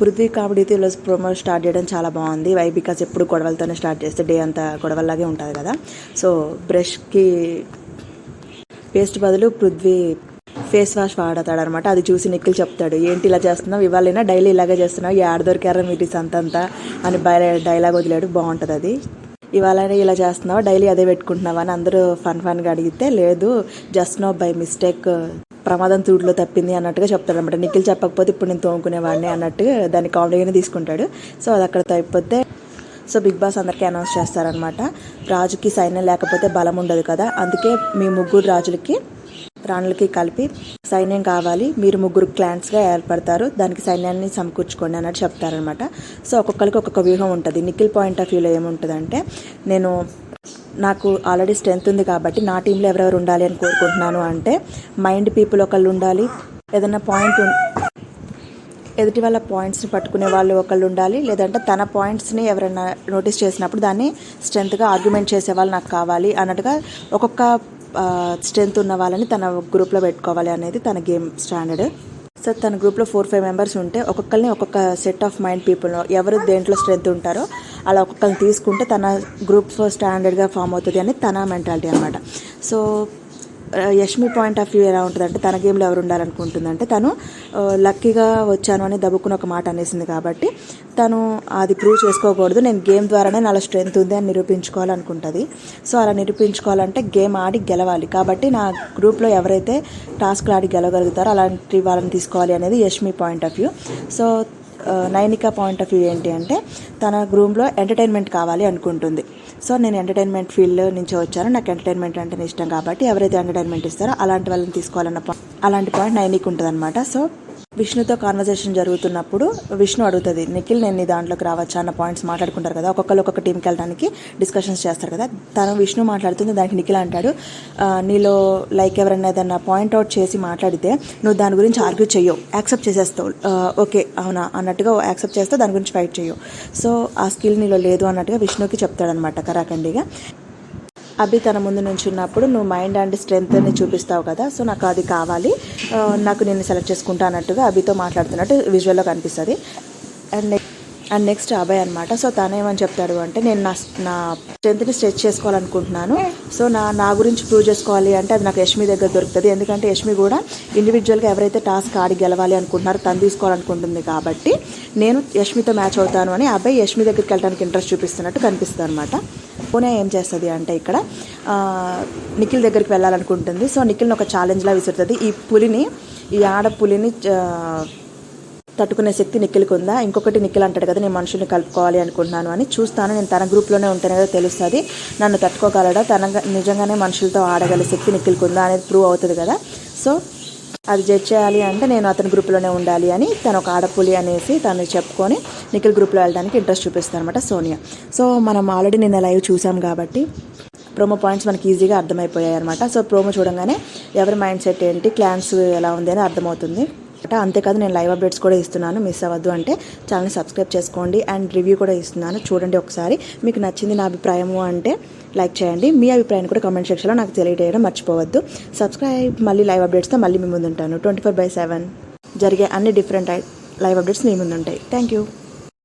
పృథ్వీ కామెడీతో ఈరోజు promo start చేయడం చాలా బాగుంది. వై బికాస్ ఎప్పుడు గొడవలతోనే స్టార్ట్ చేస్తే డే అంతా గొడవలాగే ఉంటుంది కదా. సో బ్రష్కి పేస్ట్ బదులు పృథ్వీ ఫేస్ వాష్ వాడతాడు అనమాట అది చూసి నిఖిల్ చెప్తాడు ఏంటి ఇలా చేస్తున్నావు? ఇవాళైనా డైలీ ఇలాగే చేస్తున్నావు? ఈ ఆడ దొరికారా మీరు సంతంతా అని బయ డైలాగ్ వదిలాడు. బాగుంటుంది అది. ఇవాళ ఇలా చేస్తున్నావా? డైలీ అదే పెట్టుకుంటున్నావా? అని అందరూ ఫన్ ఫన్గా అడిగితే లేదు. జస్ట్ నో బై మిస్టేక్ ప్రమాదం తూడులో తప్పింది అన్నట్టుగా చెప్తాడు అనమాట నిఖిల్ చెప్పకపోతే ఇప్పుడు నేను తోముకునేవాడిని అన్నట్టు దాన్ని కామెడీగానే తీసుకుంటాడు. సో అది అక్కడ తప్పిపోతే సో బిగ్ బాస్ అందరికీ అనౌన్స్ చేస్తారనమాట రాజుకి సైన్యం లేకపోతే బలం ఉండదు కదా. అందుకే మీ ముగ్గురు రాజులకి రాణులకి కలిపి సైన్యం కావాలి. మీరు ముగ్గురు క్లాన్స్గా ఏర్పడతారు. దానికి సైన్యాన్ని సమకూర్చుకోండి అన్నట్టు చెప్తారనమాట సో ఒక్కొక్కరికి ఒక్కొక్క వ్యూహం ఉంటుంది. నిఖిల్ పాయింట్ ఆఫ్ వ్యూలో ఏముంటుందంటే నేను నాకు ఆల్రెడీ స్ట్రెంత్ ఉంది కాబట్టి నా టీంలో ఎవరెవరు ఉండాలి అని కోరుకుంటున్నాను అంటే మైండ్ పీపుల్ ఒకళ్ళు ఉండాలి ఏదైనా పాయింట్ ఎదుటి వాళ్ళ పాయింట్స్ని పట్టుకునే వాళ్ళు ఒకళ్ళు ఉండాలి లేదంటే తన పాయింట్స్ని ఎవరైనా నోటీస్ చేసినప్పుడు దాన్ని స్ట్రెంత్గా ఆర్గ్యుమెంట్ చేసే వాళ్ళు నాకు కావాలి అన్నట్టుగా ఒక్కొక్క స్ట్రెంత్ ఉన్న వాళ్ళని తన గ్రూప్లో పెట్టుకోవాలి అనేది తన గేమ్ స్టాండర్డ్ సో తన గ్రూప్లో ఫోర్ ఫైవ్ మెంబర్స్ ఉంటే ఒక్కొక్కరిని ఒక్కొక్క సెట్ ఆఫ్ మైండ్ పీపుల్ ఎవరు దేంట్లో స్ట్రెంత్ ఉంటారో అలా ఒక్కొక్కరిని తీసుకుంటే తన గ్రూప్ స్టాండర్డ్గా ఫామ్ అవుతుంది అని తన మెంటాలిటీ అనమాట so Yashmi point of view ఎలా ఉంటుందంటే తన గేమ్లో ఎవరు ఉండాలనుకుంటుందంటే తను లక్కీగా వచ్చాను అని దబ్బుకుని ఒక మాట అనేసింది కాబట్టి తను అది ప్రూవ్ చేసుకోకూడదు. నేను గేమ్ ద్వారానే నా స్ట్రెంత్ ఉంది అని నిరూపించుకోవాలనుకుంటుంది. సో అలా నిరూపించుకోవాలంటే గేమ్ ఆడి గెలవాలి. కాబట్టి నా గ్రూప్లో ఎవరైతే టాస్క్లు ఆడి గెలవగలుగుతారో అలాంటి వాళ్ళని తీసుకోవాలి అనేది Yashmi point of view so Nainika point of view ఏంటి అంటే తన గ్రూమ్లో ఎంటర్టైన్మెంట్ కావాలి అనుకుంటుంది. సో నేను ఎంటర్టైన్మెంట్ ఫీల్డ్ నుంచి వచ్చాను. నాకు ఎంటర్టైన్మెంట్ అంటే ఇష్టం కాబట్టి ఎవరైతే ఎంటర్టైన్మెంట్ ఇస్తారో అలాంటి వాళ్ళని తీసుకోవాలన్న అలాంటి పాయింట్ నైనికి ఉంటుంది అనమాట సో విష్ణుతో కాన్వర్జేషన్ జరుగుతున్నప్పుడు విష్ణు అడుగుతుంది నిఖిల్ నేను నీ దాంట్లోకి రావచ్చా? అన్న పాయింట్స్ మాట్లాడుకుంటారు కదా. ఒక్కొక్కరు ఒక్కొక్క టీంకి వెళ్ళడానికి డిస్కషన్స్ చేస్తారు కదా. తను విష్ణు మాట్లాడుతుంది దానికి నిఖిల్ అంటాడు నీలో లైక్ ఎవరైనా ఏదన్నా పాయింట్ అవుట్ చేసి మాట్లాడితే నువ్వు దాని గురించి ఆర్గ్యూ చెయ్యవు యాక్సెప్ట్ చేసేస్తావు. ఓకే అవునా? అన్నట్టుగా యాక్సెప్ట్ చేస్తే దాని గురించి ఫైట్ చేయవు సో ఆ స్కిల్ నీలో లేదు అన్నట్టుగా విష్ణుకి చెప్తాడనమాట కరాఖండిగా. అభి తన ముందు నుంచి ఉన్నప్పుడు నువ్వు మైండ్ అండ్ స్ట్రెంగ్త్ని చూపిస్తావు కదా సో నాకు అది కావాలి. నాకు నేను సెలెక్ట్ చేసుకుంటా అన్నట్టుగా అభితో మాట్లాడుతున్నట్టు విజువల్లో కనిపిస్తుంది. అండ్ అండ్ నెక్స్ట్ అభయ్ అనమాట సో తనేమని చెప్తాడు అంటే నేను నా నా స్ట్రెంత్ని స్ట్రెచ్ చేసుకోవాలనుకుంటున్నాను. సో నా నా గురించి ప్రూవ్ చేసుకోవాలి అంటే అది నాకు యష్మి దగ్గర దొరుకుతుంది. ఎందుకంటే యష్మి కూడా ఇండివిజువల్గా ఎవరైతే టాస్క్ ఆడి గెలవాలి అనుకుంటున్నారో తను తీసుకోవాలనుకుంటుంది కాబట్టి నేను యష్మితో మ్యాచ్ అవుతాను అని అబ్బాయి యష్మి దగ్గరికి వెళ్ళడానికి ఇంట్రెస్ట్ చూపిస్తున్నట్టు కనిపిస్తుంది అనమాట పూణే ఏం చేస్తుంది అంటే ఇక్కడ నిఖిల్ దగ్గరికి వెళ్ళాలనుకుంటుంది. సో నిఖిల్ని ఒక ఛాలెంజ్లా విసురుతుంది. ఈ పులిని ఈ ఆడ పులిని తట్టుకునే శక్తి నిఖిల్కి ఉందా? ఇంకొకటి నిఖిల్ అంటాడు కదా నేను మనుషుల్ని కలుపుకోవాలి అనుకుంటున్నాను అని. చూస్తాను నేను తన గ్రూప్లోనే ఉంటేనే కదా తెలుస్తుంది. నన్ను తట్టుకోగలడా? తన నిజంగానే మనుషులతో ఆడగల శక్తి నిఖిల్కి ఉందా అనేది ప్రూవ్ అవుతుంది కదా. సో అది జడ్జ్ చేయాలి అంటే నేను అతని గ్రూప్లోనే ఉండాలి అని తను ఒక ఆడపులి అనేసి తను చెప్పుకొని నిఖిల్ గ్రూప్లో వెళ్ళడానికి ఇంట్రెస్ట్ చూపిస్తాను అనమాట సోనియా. సో మనం ఆల్రెడీ నిన్న లైవ్ చూసాం కాబట్టి ప్రోమో పాయింట్స్ మనకి ఈజీగా అర్థమైపోయాయి అనమాట సో ప్రోమో చూడంగానే ఎవరి మైండ్ సెట్ ఏంటి క్లాన్స్ ఎలా ఉంది అని అర్థమవుతుంది. అంతేకాదు నేను లైవ్ అప్డేట్స్ కూడా ఇస్తున్నాను. మిస్ అవ్వద్దు అంటే ఛానల్ సబ్స్క్రైబ్ చేసుకోండి అండ్ రివ్యూ కూడా ఇస్తున్నాను. చూడండి ఒకసారి మీకు నచ్చింది నా అభిప్రాయము అంటే లైక్ చేయండి. మీ అభిప్రాయాన్ని కూడా కమెంట్ సెక్షన్లో నాకు తెలియజేయడం మర్చిపోవద్దు. సబ్స్క్రైబ్ మళ్ళీ లైవ్ అప్డేట్స్తో మళ్ళీ మీ ముందు ఉంటాను ట్వంటీ ఫోర్ బై సెవెన్ జరిగే అన్ని డిఫరెంట్ లైవ్ అప్డేట్స్ మీ ముందు ఉంటాయి థ్యాంక్ యూ.